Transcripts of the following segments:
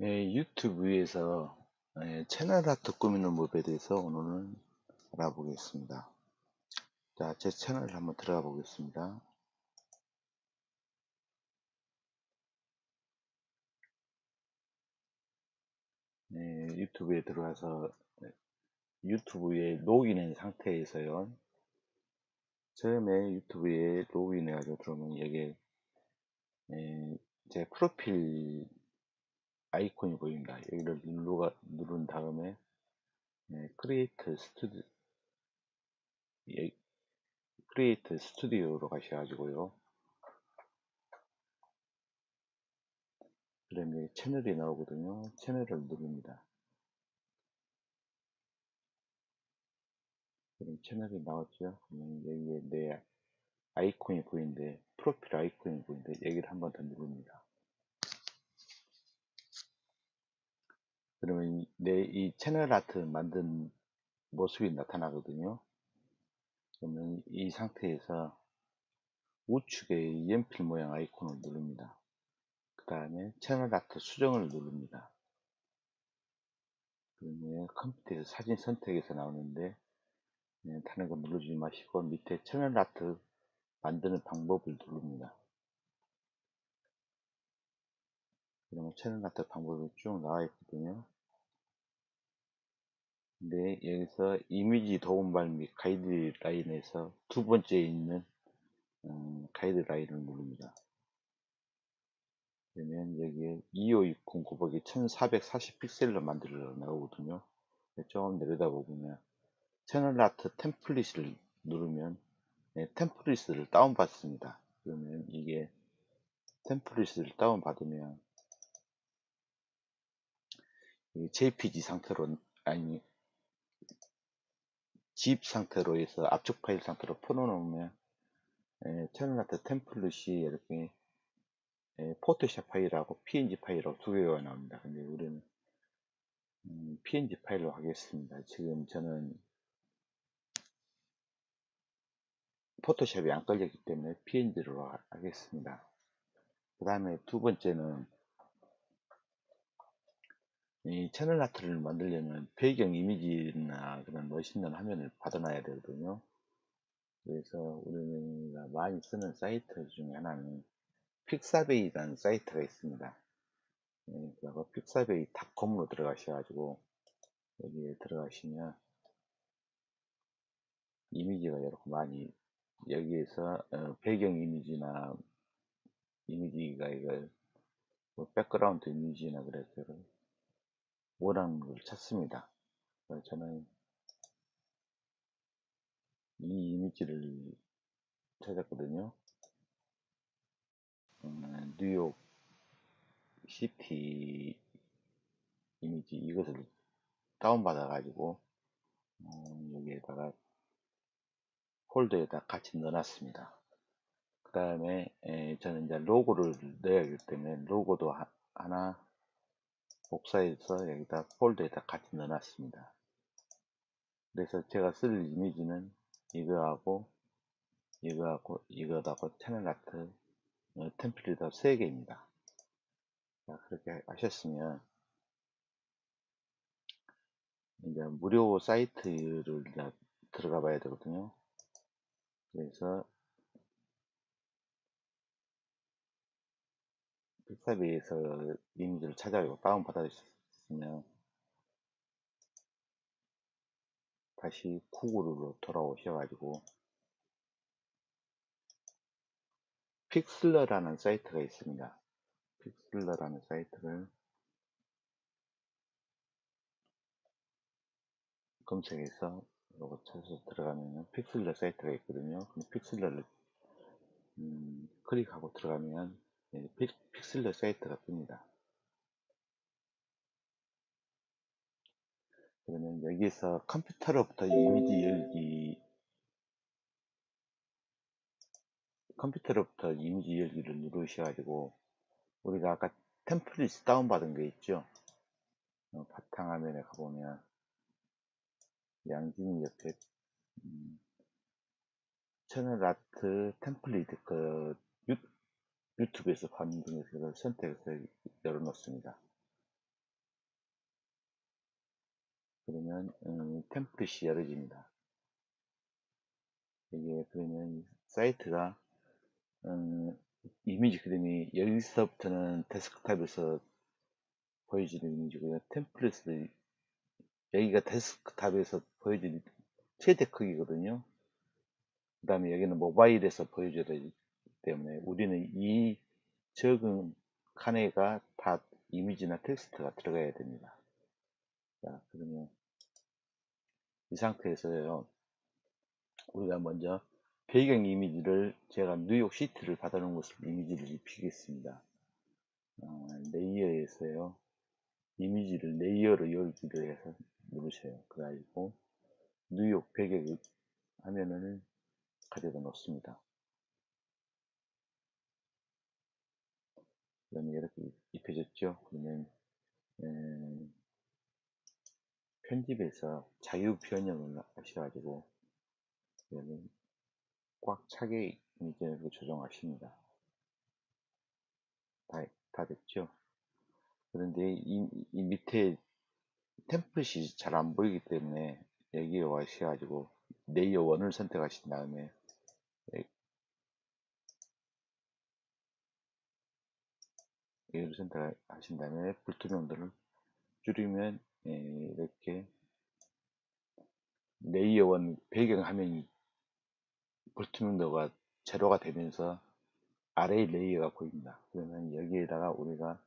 예, 유튜브에서 예, 채널 아트 꾸미는 법에 대해서 오늘은 알아보겠습니다. 자, 제 채널을 한번 들어가 보겠습니다. 예, 유튜브에 들어가서 유튜브에 로그인한 상태에서요. 처음에 유튜브에 로그인해가지고 들어오면 여기에 예, 제 프로필 아이콘이 보입니다. 여기를 누르가, 누른 다음에 예, 크리에이트 스튜디오 예, 크리에이트 스튜디오로 가셔가지고요. 그러면 채널이 나오거든요. 채널을 누릅니다. 그럼 채널이 나왔죠. 그러면 여기에 내 아이콘이 보이는데 프로필 아이콘이 보이는데 여기를 한 번 더 누릅니다. 그러면 내 이 채널 아트 만든 모습이 나타나거든요. 그러면 이 상태에서 우측에 연필 모양 아이콘을 누릅니다. 그 다음에 채널 아트 수정을 누릅니다. 그러면 컴퓨터에서 사진 선택에서 나오는데 네, 다른 거 누르지 마시고 밑에 채널 아트 만드는 방법을 누릅니다. 그러면 채널 아트 방법이 쭉 나와 있거든요. 근데 여기서 이미지 도움발 및 가이드라인에서 두 번째에 있는 음, 가이드라인을 누릅니다. 그러면 여기에 2560 곱하기 1440 픽셀로 만들어 나오거든요. 조금 내려다 보면 채널 아트 템플릿을 누르면 네, 템플릿을 다운받습니다. 그러면 이게 템플릿을 다운받으면 JPG 상태로 아니 zip 상태로 해서 압축 파일 상태로 풀어놓으면 예, 아트 템플릿이 이렇게 예, 포토샵 파일하고 png 파일하고 두 개가 나옵니다. 근데 우리는 음, png 파일로 하겠습니다. 지금 저는 포토샵이 안 걸렸기 때문에 png로 하겠습니다. 그 다음에 두 번째는 이 채널 아트를 만들려면 배경 이미지나 그런 멋있는 화면을 받아놔야 되거든요. 그래서 우리가 많이 쓰는 사이트 중에 하나는 픽사베이라는 사이트가 있습니다. 예, 그리고 픽사베이닷컴으로 들어가셔가지고 여기에 들어가시면 이미지가 이렇게 많이 여기에서 어, 배경 이미지나 이미지가 이걸 뭐 백그라운드 이미지나 그래서 원하는 걸 찾습니다. 저는 이 이미지를 찾았거든요. 음, 뉴욕 시티 이미지 이것을 다운받아 가지고 음, 여기에다가 폴더에다 같이 넣어놨습니다. 그 다음에 저는 이제 로고를 넣어야 하기 때문에 로고도 하, 하나 복사해서 여기다 폴더에다 같이 넣어놨습니다. 그래서 제가 쓸 이미지는 이거하고 이거하고 이거하고 채널 아트 어, 템플릿 3개입니다. 자, 그렇게 하셨으면 이제 무료 사이트를 들어가 봐야 되거든요. 그래서 픽사비에서 이미지를 찾아가고 다운받아주셨으면 다시 구글로 돌아오셔가지고 픽슬러라는 사이트가 있습니다. 픽슬러라는 사이트를 검색해서 이거 찾아서 들어가면 픽슬러 사이트가 있거든요. 픽슬러를 음, 클릭하고 들어가면 픽, 픽슬러 사이트가 뜹니다. 그러면 여기서 컴퓨터로부터 이미지 열기 컴퓨터로부터 이미지 열기를 누르셔가지고 우리가 아까 템플릿 다운받은 게 있죠 어, 바탕화면에 가보면 양진 옆에 음, 채널 아트 템플릿 그 유, 유튜브에서 중에서 선택해서 열어놓습니다 그러면 음, 템플릿이 열어집니다. 이게 그러면 사이트가 음, 이미지 그림이 여기서부터는 데스크탑에서 보여지는 이미지고요. 템플릿을 여기가 데스크탑에서 보여지는 최대 크기거든요. 그 다음에 여기는 모바일에서 보여줘야 때문에 우리는 이 적은 칸에가 다 이미지나 텍스트가 들어가야 됩니다. 자, 그러면 이 상태에서요. 우리가 먼저 배경 이미지를 제가 뉴욕 시티를 받아놓은 것을 이미지를 입히겠습니다. 어, 레이어에서요. 이미지를 레이어로 열기를 해서 누르세요. 그래가지고 뉴욕 배경 화면을 가져다 놓습니다. 그러면 이렇게 입혀졌죠. 그러면 음, 편집에서 자유 변형을 하셔가지고 여기 꽉 차게 이미지를 조정하십니다. 다, 다 됐죠. 그런데 이, 이 밑에 템플릿이 잘 안 보이기 때문에 여기에 와셔가지고 레이어 1을 선택하신 다음에 여기를 선택하신 다음에 불투명도를 줄이면 예, 이렇게 레이어 1 배경 화면이 불투명도가 제로가 되면서 아래 레이어가 보입니다. 그러면 여기에다가 우리가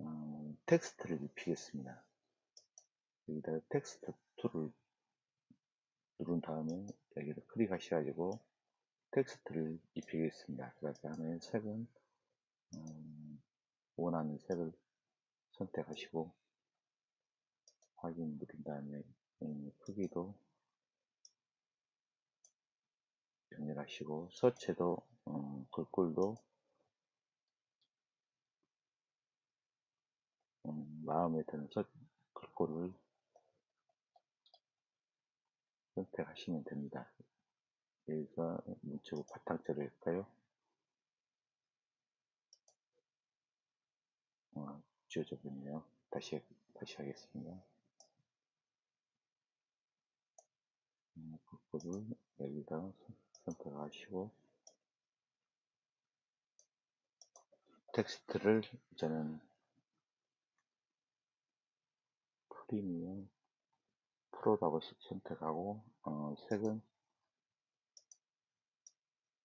음, 텍스트를 입히겠습니다. 여기다가 텍스트 툴을 누른 다음에 여기를 클릭하셔가지고 텍스트를 입히겠습니다. 그 다음에 색은 음, 원하는 색을 선택하시고 확인 누른 다음에 크기도 정렬하시고 서체도 음, 글꼴도 음, 마음에 드는 서, 글꼴을 선택하시면 됩니다. 여기서 문체부 바탕자를 할까요? 어, 지워져 버네요. 다시 다시 하겠습니다. 음, 글꼴을 여기다 선택 하시고 텍스트를 저는 프리미엄 프로라고 선택하고 어, 색은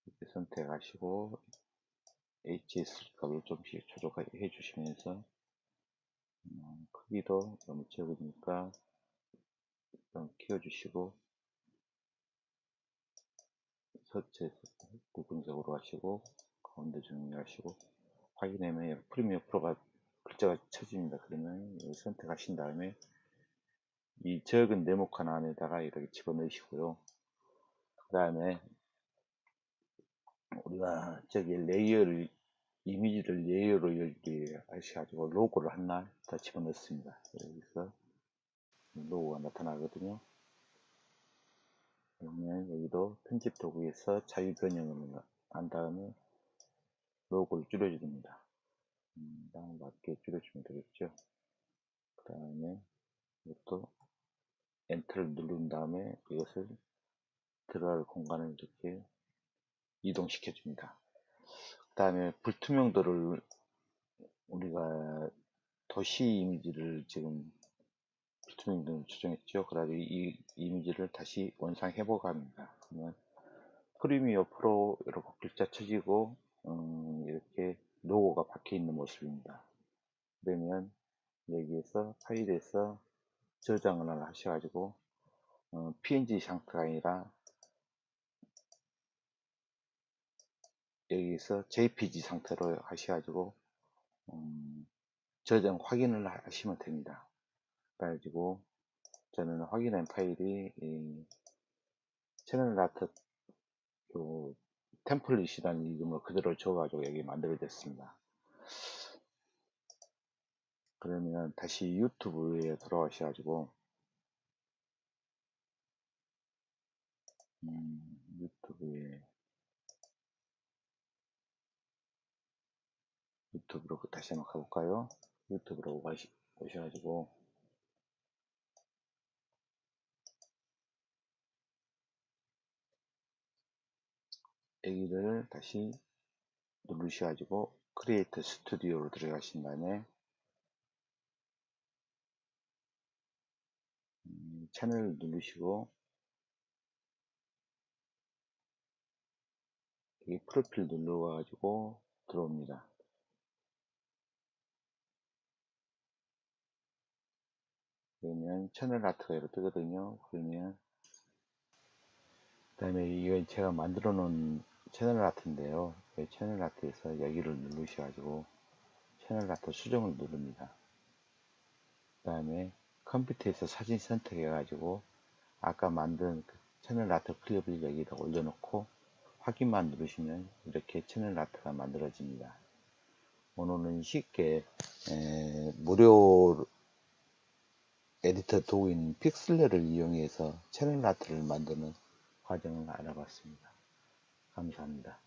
이렇게 선택하시고 HS 값을 좀씩 조정해 주시면서 음, 크기도 너무 적으니까 좀 키워주시고 서체 굵은색으로 하시고 가운데 정리하시고 확인하면 프리미어 프로가 글자가 쳐집니다. 그러면 선택하신 다음에 이 적은 네모 칸 안에다가 이렇게 집어넣으시고요. 그 다음에 우리가 저기 레이어를 이미지를 레이어로 열기 하셔가지고 로고를 하나 더 집어넣습니다. 여기서 로고가 나타나거든요. 그러면 여기도 편집 도구에서 자유 변형을 한 다음에 로고를 줄여줍니다. 음, 맞게 줄여주면 되겠죠. 그 다음에 이것도 엔터를 누른 다음에 이것을 들어갈 공간을 이렇게 이동시켜 줍니다. 그 다음에 불투명도를 우리가 도시 이미지를 지금 불투명도를 조정했죠. 그래서 이 이미지를 다시 원상해 보고 합니다. 그러면 프리미어 프로 이렇게 글자 쳐지고 음, 이렇게 로고가 박혀 있는 모습입니다. 그러면 여기에서 파일에서 저장을 하셔가지고 어, png 상태가 아니라 여기서 jpg 상태로 하셔가지고 음, 저장 확인을 하시면 됩니다. 그래가지고 저는 확인한 파일이 채널 라트 그 템플릿이라는 이름을 그대로 줘가지고 여기 만들어졌습니다. 그러면 다시 유튜브에 들어가셔가지고 음, 유튜브에 유튜브로 그 다시 한번 가볼까요? 유튜브로 오시, 오셔가지고 애기를 다시 누르셔가지고 크리에이터 스튜디오로 들어가신 다음에 음, 채널 누르시고 이 프로필 눌러가지고 들어옵니다. 그러면 채널 아트가 이렇게 뜨거든요. 그러면 그 다음에 이건 제가 만들어 놓은 채널 아트인데요. 이 채널 아트에서 여기를 누르셔가지고 채널 아트 수정을 누릅니다. 그 다음에 컴퓨터에서 사진 선택해가지고 아까 만든 그 채널 아트 클립을 여기다 올려놓고 확인만 누르시면 이렇게 채널 아트가 만들어집니다. 오늘은 쉽게 에, 무료 에디터 도구인 픽슬레를 이용해서 채널 아트를 만드는 과정을 알아봤습니다. 감사합니다.